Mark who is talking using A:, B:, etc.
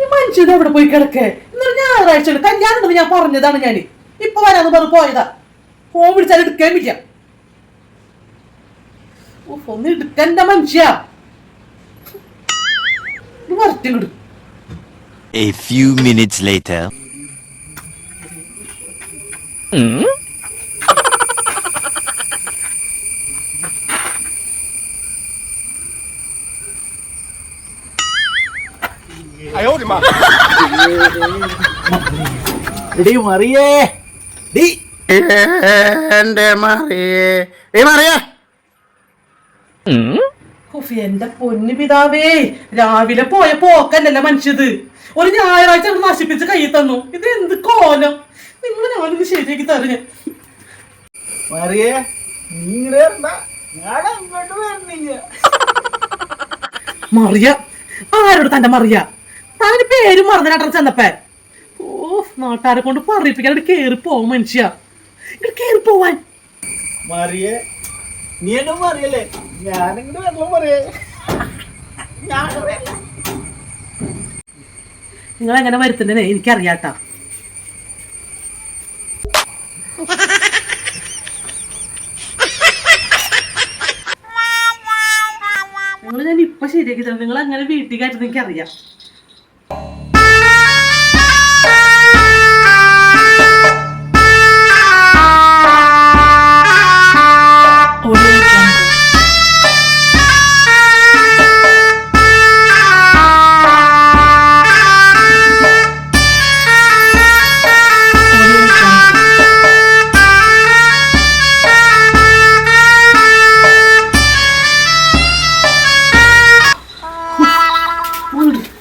A: ഈ മനുഷ്യൻ എവിടെ പോയി കിടക്കേ? ഇന്നൊരു ഞായറാഴ്ച കല്യാണം ഉണ്ടെന്ന് ഞാൻ പറഞ്ഞതാണ് ഞാൻ ഇപ്പൊ വരാന്ന് പറഞ്ഞു പോയതാ. ഫോൺ വിളിച്ചാൽ എടുക്കാൻ ഇല്ല. ഒന്ന് എടുക്കണ്ട മനുഷ്യ.
B: A few minutes later.
C: എടി മറിയേ. ഡി. എന്റെ മറിയേ. ഏ മറിയേ.
A: എന്റെ പൊന്നു പിതാവേ രാവിലെ പോയ പോക്കല്ലല്ല മനുഷ്യത്? ഒരു ഞായറാഴ്ച അവിടെ നശിപ്പിച്ച് കൈ തന്നു. ഇത് എന്ത് കോലം? നിങ്ങൾ ഞാനിത് ശരിയാക്കി തരുഞ്ഞ
C: മറിയേ
A: മറിയ ആരോട് തന്റെ മറിയ? താന് പേര് മറന്നിട്ടാണ് ചെന്നപ്പേ. ഓ നാട്ടുകാരെ കൊണ്ട് പറയിപ്പിക്കാൻ ഇവിടെ കേറി പോവാൻ മനുഷ്യ. ഇവിടെ കേറി പോവാൻ.
C: മറിയേ. നീ എന്നെ മറിയല്ലേ? ഞാനിങ്ങോട്ട് വരണം മറിയേ. ഞാൻ
A: നിങ്ങൾ എങ്ങനെ വരുത്തണ്ടേ എനിക്കറിയാട്ടാ. നിങ്ങൾ ഞാൻ ഇപ്പൊ ശരിയാക്കി തരാം. നിങ്ങൾ അങ്ങനെ വീട്ടിൽ കയറ്റുന്ന എനിക്കറിയാം. rude.